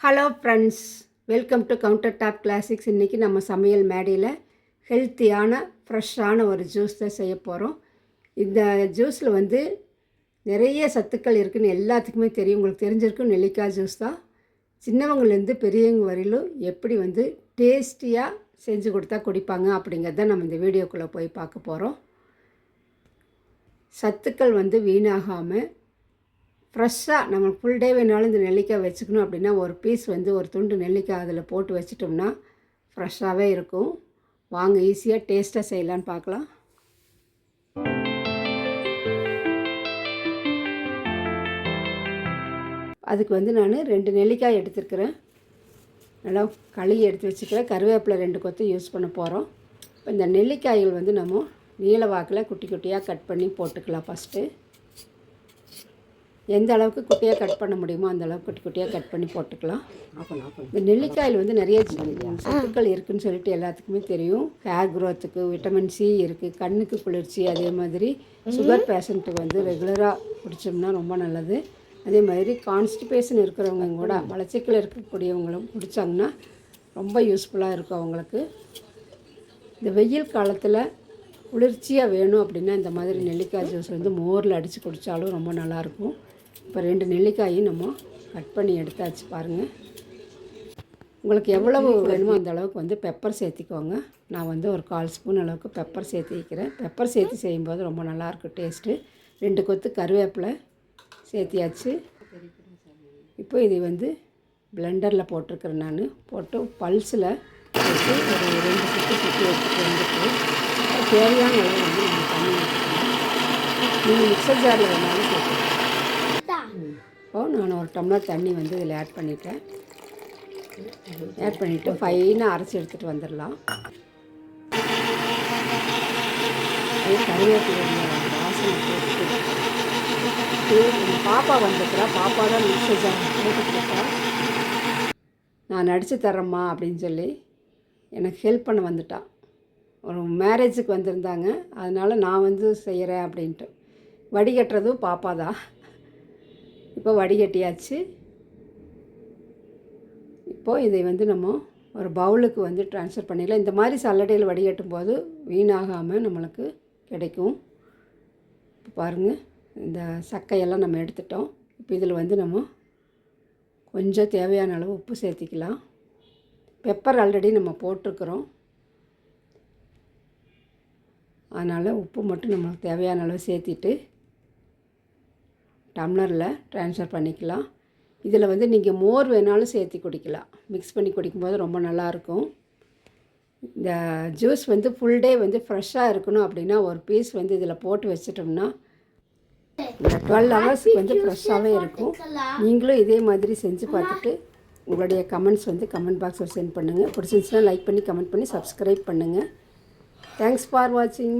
Hello friends welcome to Gounder top classics இன்றைக்கி நம்ம சமையல் மேடையில் ஹெல்த்தியான ஃப்ரெஷ்ஷான ஒரு ஜூஸ் தான் செய்ய போகிறோம் இந்த ஜூஸில் வந்து நிறைய சத்துக்கள் இருக்குதுன்னு எல்லாத்துக்குமே தெரியும். உங்களுக்கு தெரிஞ்சிருக்கும் நெல்லிக்காய் ஜூஸ் தான். சின்னவங்கலேருந்து பெரியவங்க வரையிலும் எப்படி வந்து டேஸ்டியாக செஞ்சு கொடுத்தா குடிப்பாங்க அப்படிங்கிறத நம்ம இந்த வீடியோக்குள்ளே போய் பார்க்க போகிறோம் சத்துக்கள் வந்து வீணாகாமல் ஃப்ரெஷ்ஷாக நம்ம ஃபுல் டே வேணாலும் இந்த நெல்லிக்காய் வச்சுக்கணும் அப்படின்னா ஒரு பீஸ் வந்து ஒரு துண்டு நெல்லிக்காய் அதில் போட்டு வச்சிட்டோம்னா ஃப்ரெஷ்ஷாகவே இருக்கும். வாங்க ஈஸியாக டேஸ்ட்டாக செய்யலான்னு பார்க்கலாம். அதுக்கு வந்து நான் ரெண்டு நெல்லிக்காய் எடுத்துருக்கிறேன். நல்லா களி எடுத்து வச்சுக்கிறேன். கருவேப்பிலை ரெண்டு கொத்து யூஸ் பண்ண போகிறோம் இப்போ இந்த நெல்லிக்காய்கள் வந்து நம்ம நீல வாக்கில் குட்டி குட்டியாக கட் பண்ணி போட்டுக்கலாம் ஃபஸ்ட்டு எந்த அளவுக்கு குட்டியாக கட் பண்ண முடியுமோ அந்த அளவுக்கு குட்டி குட்டியாக கட் பண்ணி போட்டுக்கலாம். இந்த நெல்லிக்காயில் வந்து நிறைய சத்துக்கள் இருக்குன்னு சொல்லிட்டு எல்லாத்துக்குமே தெரியும். ஹேர் க்ரோத்துக்கு விட்டமின் சி இருக்குது கண்ணுக்கு குளிர்ச்சி அதே மாதிரி சுகர் பேஷண்ட்டுக்கு வந்து ரெகுலராக குடித்தோம்னா ரொம்ப நல்லது. அதே மாதிரி கான்ஸ்டிபேஷன் இருக்கிறவங்க கூட மலச்சிக்கல் இருக்கக்கூடியவங்களும் குடித்தாங்கன்னா ரொம்ப யூஸ்ஃபுல்லாக இருக்கும் அவங்களுக்கு. இந்த வெயில் காலத்தில் குளிர்ச்சியாக வேணும் அப்படின்னா இந்த மாதிரி நெல்லிக்காய் ஜூஸ் வந்து மோரில் அடித்து குடித்தாலும் ரொம்ப நல்லாயிருக்கும் இப்போ ரெண்டு நெல்லிக்காயும் நம்ம கட் பண்ணி எடுத்தாச்சு பாருங்கள் உங்களுக்கு எவ்வளவு வேணுமோ அந்த அளவுக்கு வந்து பெப்பர் சேர்த்திக்கோங்க. நான் வந்து ஒரு கால் ஸ்பூன் அளவுக்கு பெப்பர் சேர்த்திக்கிறேன் பெப்பர் சேர்த்து செய்யும்போது ரொம்ப நல்லாயிருக்கும் டேஸ்ட்டு ரெண்டு கொத்து கருவேப்பிலை சேர்த்தியாச்சு. இப்போ இதை வந்து பிளெண்டரில் போட்டிருக்கிறேன் நான். போட்டு பல்ஸில் போட்டு ஒரு ரெண்டு சுற்றி சுற்றி வச்சுட்டு வந்துட்டு தேவையான அளவு வந்து நம்ம தண்ணி நீங்கள் மிக்சர் ஜாரில் வேணாலும் சேர்த்துக்கலாம். இப்போ நான் ஒரு டம்ளர் தண்ணி வந்து இதில் ஆட் பண்ணிட்டேன். ஆட் பண்ணிவிட்டு ஃபைனாக அரைச்சி எடுத்துகிட்டு வந்துடலாம். கருவேப்பிலை வாசனை பாப்பா வந்துக்கிறா பாப்பா தான் மெசேஜ் ஜார் நான் நடித்து தரேம்மா அப்படின்னு சொல்லி எனக்கு ஹெல்ப் பண்ண வந்துட்டான் ஒரு மேரேஜுக்கு வந்திருந்தாங்க. அதனால் நான் வந்து செய்கிறேன் அப்படின்ட்டு. வடிகட்டுறதும் பாப்பா தான். இப்போ வடிகட்டியாச்சு. இப்போது இதை வந்து நம்ம ஒரு பவுலுக்கு வந்து ட்ரான்ஸ்ஃபர் பண்ணிடலாம். இந்த மாதிரி சல்லடையில் வடிகட்டும் போது வீணாகாமல் நம்மளுக்கு கிடைக்கும். இப்போ பாருங்கள் இந்த சக்கையெல்லாம் நம்ம எடுத்துட்டோம். இப்போ இதில் வந்து நம்ம கொஞ்சம் தேவையான அளவு உப்பு சேர்த்திக்கலாம். பெப்பர் ஆல்ரெடி நம்ம போட்டிருக்கிறோம். அதனால் உப்பு மட்டும் நம்மளுக்கு தேவையான அளவு சேர்த்திட்டு டம்ளரில் ட்ரான்ஸ்ஃபர் பண்ணிக்கலாம். இதில் வந்து நீங்கள் மோர் வேணாலும் சேர்த்து குடிக்கலாம். மிக்ஸ் பண்ணி குடிக்கும்போது ரொம்ப நல்லாயிருக்கும். இந்த ஜூஸ் வந்து ஃபுல் டே வந்து ஃப்ரெஷ்ஷாக இருக்கணும் அப்படின்னா ஒரு பீஸ் வந்து இதில் போட்டு வச்சிட்டோம்னா இந்த டுவெல் ஹவர்ஸுக்கு வந்து ஃப்ரெஷ்ஷாகவே இருக்கும். நீங்களும் இதே மாதிரி செஞ்சு பார்த்துட்டு உங்களுடைய கமெண்ட்ஸ் வந்து கமெண்ட் பாக்ஸில் சென்ட் பண்ணுங்கள் பிடிச்சிருந்துச்சுன்னா லைக் பண்ணி கமெண்ட் பண்ணி சப்ஸ்கிரைப் பண்ணுங்கள் தேங்க்ஸ் ஃபார் வாட்சிங்